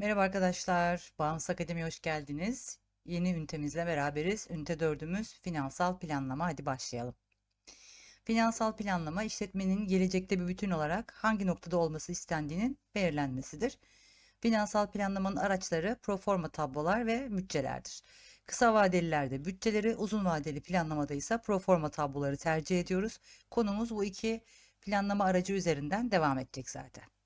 Merhaba arkadaşlar, Bağımsız Akademi'ye hoş geldiniz. Yeni ünitemizle beraberiz. Ünite dördümüz finansal planlama. Hadi başlayalım. Finansal planlama, işletmenin gelecekte bir bütün olarak hangi noktada olması istendiğinin belirlenmesidir. Finansal planlamanın araçları proforma tablolar ve bütçelerdir. Kısa vadelilerde bütçeleri, uzun vadeli planlamada ise proforma tabloları tercih ediyoruz. Konumuz bu iki planlama aracı üzerinden devam edecek zaten.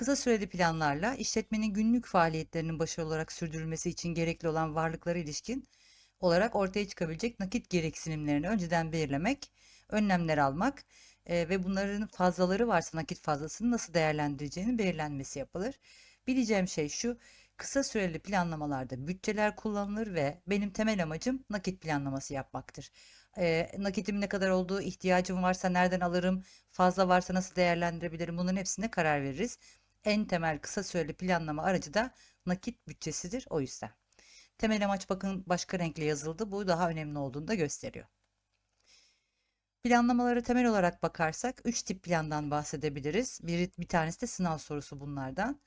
Kısa süreli planlarla işletmenin günlük faaliyetlerinin başarılı olarak sürdürülmesi için gerekli olan varlıklara ilişkin olarak ortaya çıkabilecek nakit gereksinimlerini önceden belirlemek, önlemler almak e, ve bunların fazlaları varsa nakit fazlasını nasıl değerlendireceğinin belirlenmesi yapılır. Bileceğim şey şu, kısa süreli planlamalarda bütçeler kullanılır ve benim temel amacım nakit planlaması yapmaktır. E, nakitim ne kadar olduğu, ihtiyacım varsa nereden alırım, fazla varsa nasıl değerlendirebilirim bunların hepsine karar veririz. En temel kısa süreli planlama aracı da nakit bütçesidir o yüzden. Temel amaç bakın başka renkle yazıldı. Bu daha önemli olduğunu da gösteriyor. Planlamaları temel olarak bakarsak 3 tip plandan bahsedebiliriz. Bir, bir tanesi de sınav sorusu bunlardan.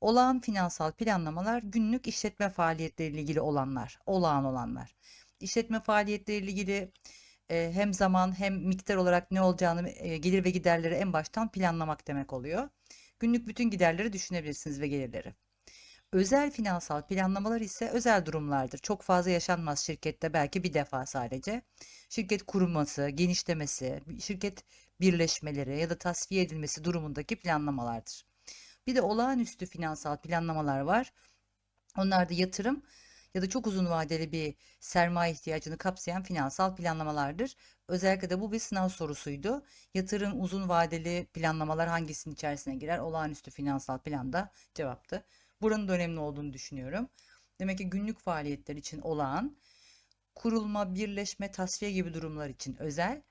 Olağan finansal planlamalar günlük işletme faaliyetleriyle ilgili olanlar, olağan olanlar. İşletme faaliyetleriyle ilgili e, hem zaman hem miktar olarak ne olacağını e, gelir ve giderleri en baştan planlamak demek oluyor. Günlük bütün giderleri düşünebilirsiniz ve gelirleri. Özel finansal planlamalar ise özel durumlardır. Çok fazla yaşanmaz şirkette belki bir defa sadece. Şirket kurulması, genişlemesi, şirket birleşmeleri ya da tasfiye edilmesi durumundaki planlamalardır. Bir de olağanüstü finansal planlamalar var. Onlar da yatırım ya da çok uzun vadeli bir sermaye ihtiyacını kapsayan finansal planlamalardır. Özellikle de bu bir sınav sorusuydu. Yatırım uzun vadeli planlamalar hangisinin içerisine girer? Olağanüstü finansal planda cevaptı. Buranın da önemli olduğunu düşünüyorum. Demek ki günlük faaliyetler için olağan, kurulma, birleşme, tasfiye gibi durumlar için özel,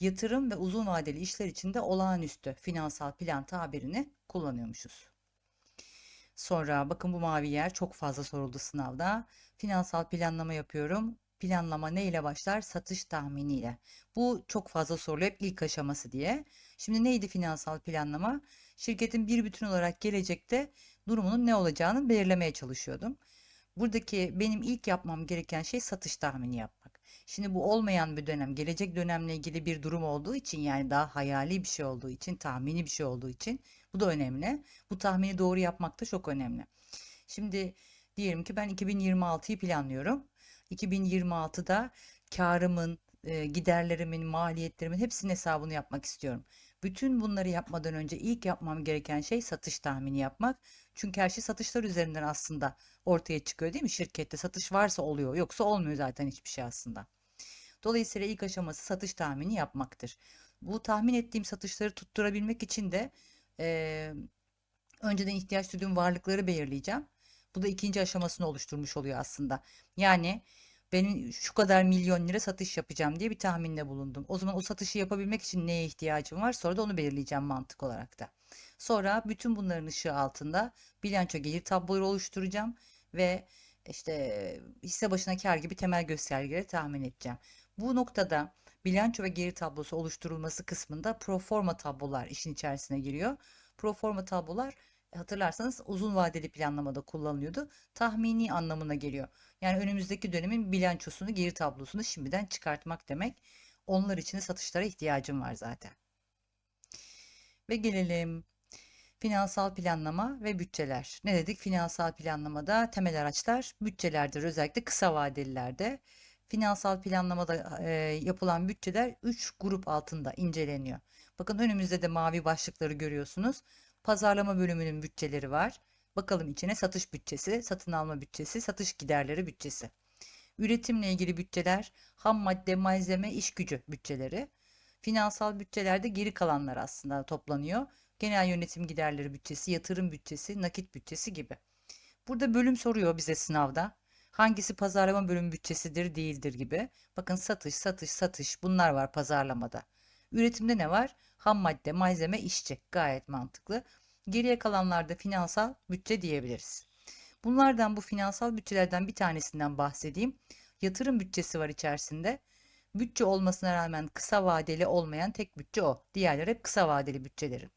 yatırım ve uzun vadeli işler için de olağanüstü finansal plan tabirini kullanıyormuşuz. Sonra bakın bu mavi yer çok fazla soruldu sınavda. Finansal planlama yapıyorum. Planlama ne ile başlar? Satış tahminiyle. Bu çok fazla soruluyor hep ilk aşaması diye. Şimdi neydi finansal planlama? Şirketin bir bütün olarak gelecekte durumunun ne olacağını belirlemeye çalışıyordum. Buradaki benim ilk yapmam gereken şey satış tahmini yapmak. Şimdi bu olmayan bir dönem, gelecek dönemle ilgili bir durum olduğu için yani daha hayali bir şey olduğu için, tahmini bir şey olduğu için bu da önemli. Bu tahmini doğru yapmak da çok önemli. Şimdi diyelim ki ben 2026'yı planlıyorum. 2026'da karımın, e, giderlerimin, maliyetlerimin hepsinin hesabını yapmak istiyorum. Bütün bunları yapmadan önce ilk yapmam gereken şey satış tahmini yapmak. Çünkü her şey satışlar üzerinden aslında ortaya çıkıyor değil mi? Şirkette satış varsa oluyor, yoksa olmuyor zaten hiçbir şey aslında. Dolayısıyla ilk aşaması satış tahmini yapmaktır. Bu tahmin ettiğim satışları tutturabilmek için de e, önceden ihtiyaç duyduğum varlıkları belirleyeceğim. Bu da ikinci aşamasını oluşturmuş oluyor aslında. Yani benim şu kadar milyon lira satış yapacağım diye bir tahminde bulundum. O zaman o satışı yapabilmek için neye ihtiyacım var? Sonra da onu belirleyeceğim mantık olarak da. Sonra bütün bunların ışığı altında bilanço gelir tabloları oluşturacağım ve işte hisse başına kar gibi temel göstergeleri tahmin edeceğim. Bu noktada bilanço ve geri tablosu oluşturulması kısmında proforma tablolar işin içerisine giriyor. Proforma tablolar hatırlarsanız uzun vadeli planlamada kullanılıyordu. Tahmini anlamına geliyor. Yani önümüzdeki dönemin bilançosunu, geri tablosunu şimdiden çıkartmak demek. Onlar için de satışlara ihtiyacım var zaten. Ve gelelim finansal planlama ve bütçeler. Ne dedik? Finansal planlamada temel araçlar bütçelerdir. Özellikle kısa vadelilerde. Finansal planlamada e, yapılan bütçeler 3 grup altında inceleniyor. Bakın önümüzde de mavi başlıkları görüyorsunuz. Pazarlama bölümünün bütçeleri var. Bakalım içine satış bütçesi, satın alma bütçesi, satış giderleri bütçesi. Üretimle ilgili bütçeler, ham madde, malzeme, iş gücü bütçeleri. Finansal bütçelerde geri kalanlar aslında toplanıyor. Genel yönetim giderleri bütçesi, yatırım bütçesi, nakit bütçesi gibi. Burada bölüm soruyor bize sınavda. Hangisi pazarlama bölüm bütçesidir değildir gibi. Bakın satış, satış, satış bunlar var pazarlamada. Üretimde ne var? Ham madde, malzeme, işçi. Gayet mantıklı. Geriye kalanlarda finansal bütçe diyebiliriz. Bunlardan bu finansal bütçelerden bir tanesinden bahsedeyim. Yatırım bütçesi var içerisinde. Bütçe olmasına rağmen kısa vadeli olmayan tek bütçe o. Diğerleri hep kısa vadeli bütçelerin.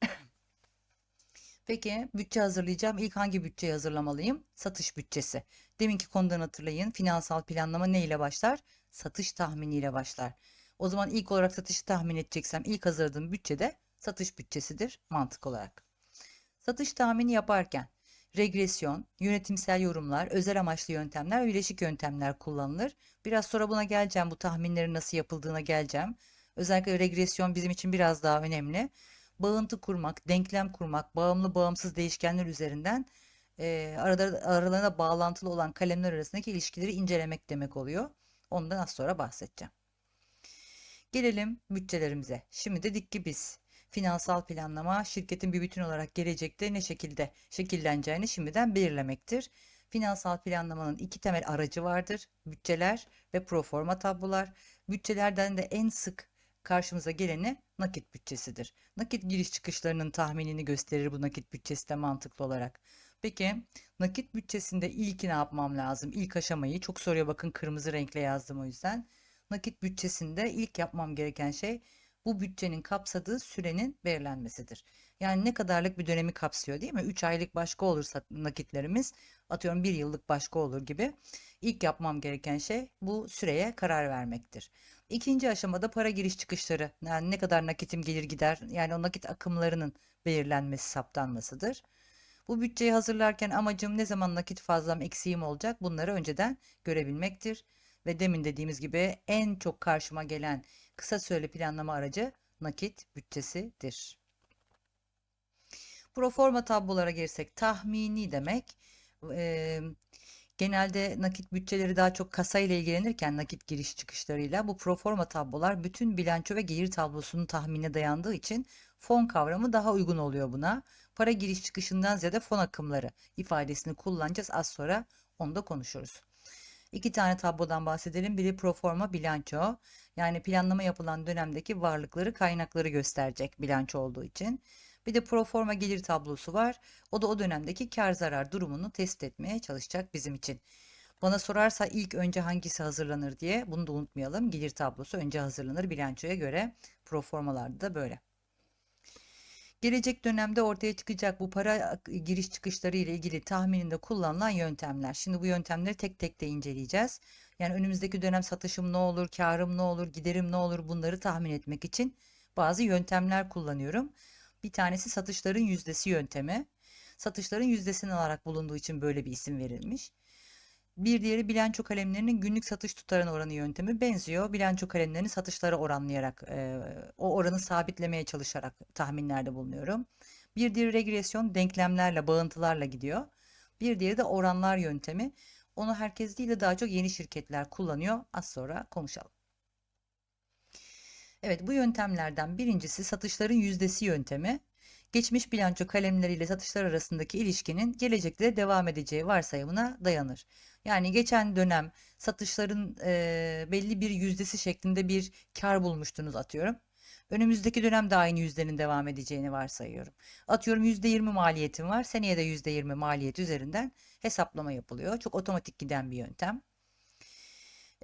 Peki bütçe hazırlayacağım. İlk hangi bütçeyi hazırlamalıyım? Satış bütçesi. Deminki konudan hatırlayın. Finansal planlama ne ile başlar? Satış tahminiyle başlar. O zaman ilk olarak satışı tahmin edeceksem ilk hazırladığım bütçede satış bütçesidir mantık olarak. Satış tahmini yaparken regresyon, yönetimsel yorumlar, özel amaçlı yöntemler ve bileşik yöntemler kullanılır. Biraz sonra buna geleceğim. Bu tahminlerin nasıl yapıldığına geleceğim. Özellikle regresyon bizim için biraz daha önemli. Bağıntı kurmak, denklem kurmak, bağımlı bağımsız değişkenler üzerinden e, aralarına bağlantılı olan kalemler arasındaki ilişkileri incelemek demek oluyor. Ondan az sonra bahsedeceğim. Gelelim bütçelerimize. Şimdi dedik ki biz finansal planlama şirketin bir bütün olarak gelecekte ne şekilde şekilleneceğini şimdiden belirlemektir. Finansal planlamanın iki temel aracı vardır. Bütçeler ve proforma tablolar. Bütçelerden de en sık karşımıza geleni nakit bütçesidir. Nakit giriş çıkışlarının tahminini gösterir bu nakit bütçesi de mantıklı olarak. Peki nakit bütçesinde ilki ne yapmam lazım? İlk aşamayı çok soruyor bakın kırmızı renkle yazdım o yüzden. Nakit bütçesinde ilk yapmam gereken şey bu bütçenin kapsadığı sürenin belirlenmesidir. Yani ne kadarlık bir dönemi kapsıyor değil mi? 3 aylık başka olursa nakitlerimiz atıyorum 1 yıllık başka olur gibi. İlk yapmam gereken şey bu süreye karar vermektir. İkinci aşamada para giriş çıkışları yani ne kadar nakitim gelir gider yani o nakit akımlarının belirlenmesi saptanmasıdır. Bu bütçeyi hazırlarken amacım ne zaman nakit fazlam eksiğim olacak bunları önceden görebilmektir. Ve demin dediğimiz gibi en çok karşıma gelen kısa süreli planlama aracı nakit bütçesidir. Proforma tablolara girsek tahmini demek. Ee, genelde nakit bütçeleri daha çok kasa ile ilgilenirken nakit giriş çıkışlarıyla bu proforma tablolar bütün bilanço ve gelir tablosunun tahminine dayandığı için fon kavramı daha uygun oluyor buna. Para giriş çıkışından ziyade fon akımları ifadesini kullanacağız. Az sonra onu da konuşuruz. İki tane tablodan bahsedelim. Biri proforma bilanço. Yani planlama yapılan dönemdeki varlıkları, kaynakları gösterecek bilanço olduğu için. Bir de proforma gelir tablosu var. O da o dönemdeki kar zarar durumunu tespit etmeye çalışacak bizim için. Bana sorarsa ilk önce hangisi hazırlanır diye bunu da unutmayalım. Gelir tablosu önce hazırlanır bilançoya göre. Proformalarda da böyle. Gelecek dönemde ortaya çıkacak bu para giriş çıkışları ile ilgili tahmininde kullanılan yöntemler. Şimdi bu yöntemleri tek tek de inceleyeceğiz. Yani önümüzdeki dönem satışım ne olur, karım ne olur, giderim ne olur bunları tahmin etmek için bazı yöntemler kullanıyorum. Bir tanesi satışların yüzdesi yöntemi. Satışların yüzdesini alarak bulunduğu için böyle bir isim verilmiş. Bir diğeri bilanço kalemlerinin günlük satış tutarına oranı yöntemi benziyor. Bilanço kalemlerini satışlara oranlayarak, e, o oranı sabitlemeye çalışarak tahminlerde bulunuyorum. Bir diğeri regresyon denklemlerle, bağıntılarla gidiyor. Bir diğeri de oranlar yöntemi. Onu herkes değil de daha çok yeni şirketler kullanıyor. Az sonra konuşalım. Evet bu yöntemlerden birincisi satışların yüzdesi yöntemi. Geçmiş bilanço kalemleriyle satışlar arasındaki ilişkinin gelecekte de devam edeceği varsayımına dayanır. Yani geçen dönem satışların e, belli bir yüzdesi şeklinde bir kar bulmuştunuz atıyorum. Önümüzdeki dönemde aynı yüzdenin devam edeceğini varsayıyorum. Atıyorum %20 maliyetim var. Seneye de %20 maliyet üzerinden hesaplama yapılıyor. Çok otomatik giden bir yöntem.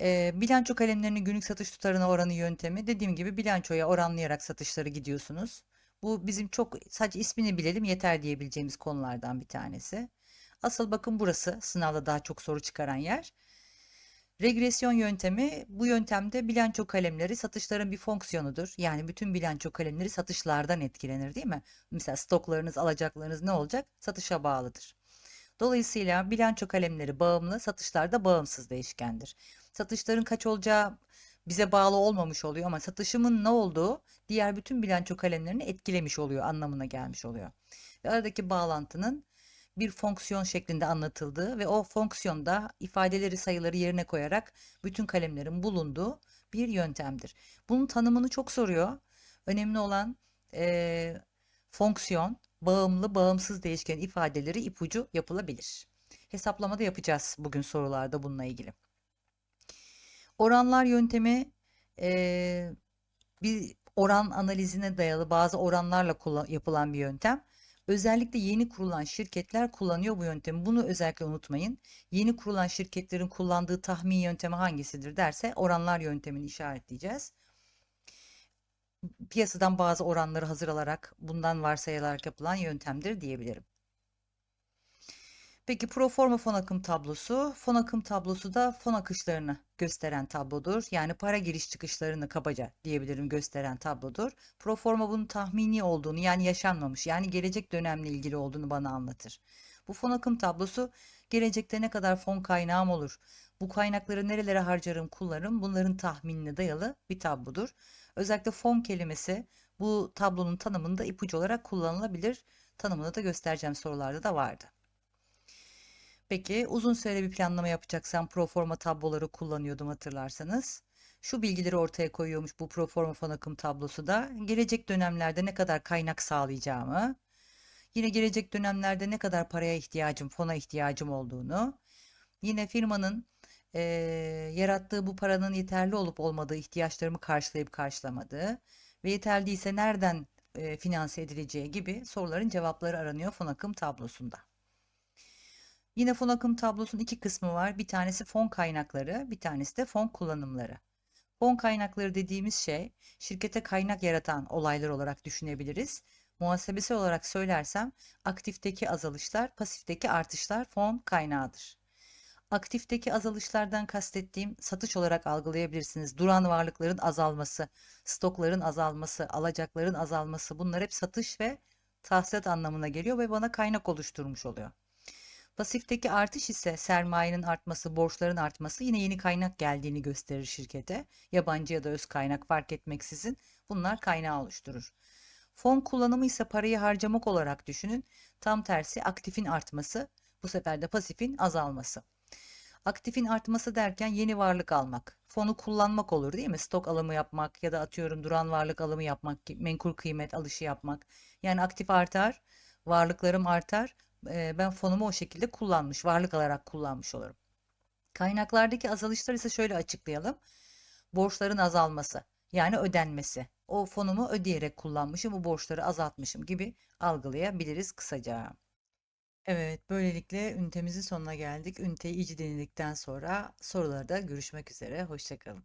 E, bilanço kalemlerinin günlük satış tutarına oranı yöntemi dediğim gibi bilançoya oranlayarak satışları gidiyorsunuz. Bu bizim çok sadece ismini bilelim yeter diyebileceğimiz konulardan bir tanesi. Asıl bakın burası sınavda daha çok soru çıkaran yer. Regresyon yöntemi bu yöntemde bilanço kalemleri satışların bir fonksiyonudur. Yani bütün bilanço kalemleri satışlardan etkilenir değil mi? Mesela stoklarınız, alacaklarınız ne olacak? Satışa bağlıdır. Dolayısıyla bilanço kalemleri bağımlı, satışlar da bağımsız değişkendir. Satışların kaç olacağı bize bağlı olmamış oluyor ama satışımın ne olduğu diğer bütün bilanço kalemlerini etkilemiş oluyor anlamına gelmiş oluyor. Ve aradaki bağlantının bir fonksiyon şeklinde anlatıldığı ve o fonksiyonda ifadeleri sayıları yerine koyarak bütün kalemlerin bulunduğu bir yöntemdir. Bunun tanımını çok soruyor. Önemli olan e, fonksiyon, bağımlı, bağımsız değişken ifadeleri ipucu yapılabilir. Hesaplamada yapacağız bugün sorularda bununla ilgili. Oranlar yöntemi e, bir oran analizine dayalı bazı oranlarla yapılan bir yöntem. Özellikle yeni kurulan şirketler kullanıyor bu yöntemi. Bunu özellikle unutmayın. Yeni kurulan şirketlerin kullandığı tahmin yöntemi hangisidir derse oranlar yöntemini işaretleyeceğiz. piyasadan bazı oranları hazır alarak bundan varsayılarak yapılan yöntemdir diyebilirim. Peki proforma fon akım tablosu, fon akım tablosu da fon akışlarını gösteren tablodur. Yani para giriş çıkışlarını kabaca diyebilirim gösteren tablodur. Proforma bunun tahmini olduğunu yani yaşanmamış yani gelecek dönemle ilgili olduğunu bana anlatır. Bu fon akım tablosu gelecekte ne kadar fon kaynağım olur, bu kaynakları nerelere harcarım, kullanırım bunların tahminine dayalı bir tablodur. Özellikle fon kelimesi bu tablonun tanımında ipucu olarak kullanılabilir. Tanımını da göstereceğim sorularda da vardı. Peki uzun süreli bir planlama yapacaksam proforma tabloları kullanıyordum hatırlarsanız. Şu bilgileri ortaya koyuyormuş bu proforma fon akım tablosu da gelecek dönemlerde ne kadar kaynak sağlayacağımı, yine gelecek dönemlerde ne kadar paraya ihtiyacım, fona ihtiyacım olduğunu, yine firmanın eee, yarattığı bu paranın yeterli olup olmadığı ihtiyaçlarımı karşılayıp karşılamadığı ve yeterli değilse nereden eee, finanse edileceği gibi soruların cevapları aranıyor fon akım tablosunda. Yine fon akım tablosunun iki kısmı var. Bir tanesi fon kaynakları, bir tanesi de fon kullanımları. Fon kaynakları dediğimiz şey şirkete kaynak yaratan olaylar olarak düşünebiliriz. Muhasebesi olarak söylersem aktifteki azalışlar, pasifteki artışlar fon kaynağıdır. Aktifteki azalışlardan kastettiğim satış olarak algılayabilirsiniz. Duran varlıkların azalması, stokların azalması, alacakların azalması bunlar hep satış ve tahsilat anlamına geliyor ve bana kaynak oluşturmuş oluyor. Pasifteki artış ise sermayenin artması, borçların artması yine yeni kaynak geldiğini gösterir şirkete. Yabancı ya da öz kaynak fark etmeksizin bunlar kaynağı oluşturur. Fon kullanımı ise parayı harcamak olarak düşünün. Tam tersi aktifin artması, bu sefer de pasifin azalması. Aktifin artması derken yeni varlık almak, fonu kullanmak olur değil mi? Stok alımı yapmak ya da atıyorum duran varlık alımı yapmak, menkul kıymet alışı yapmak. Yani aktif artar, varlıklarım artar, ben fonumu o şekilde kullanmış, varlık alarak kullanmış olurum. Kaynaklardaki azalışlar ise şöyle açıklayalım. Borçların azalması yani ödenmesi. O fonumu ödeyerek kullanmışım, bu borçları azaltmışım gibi algılayabiliriz kısaca. Evet, böylelikle ünitemizin sonuna geldik. Üniteyi iyice dinledikten sonra sorularda görüşmek üzere. Hoşça kalın.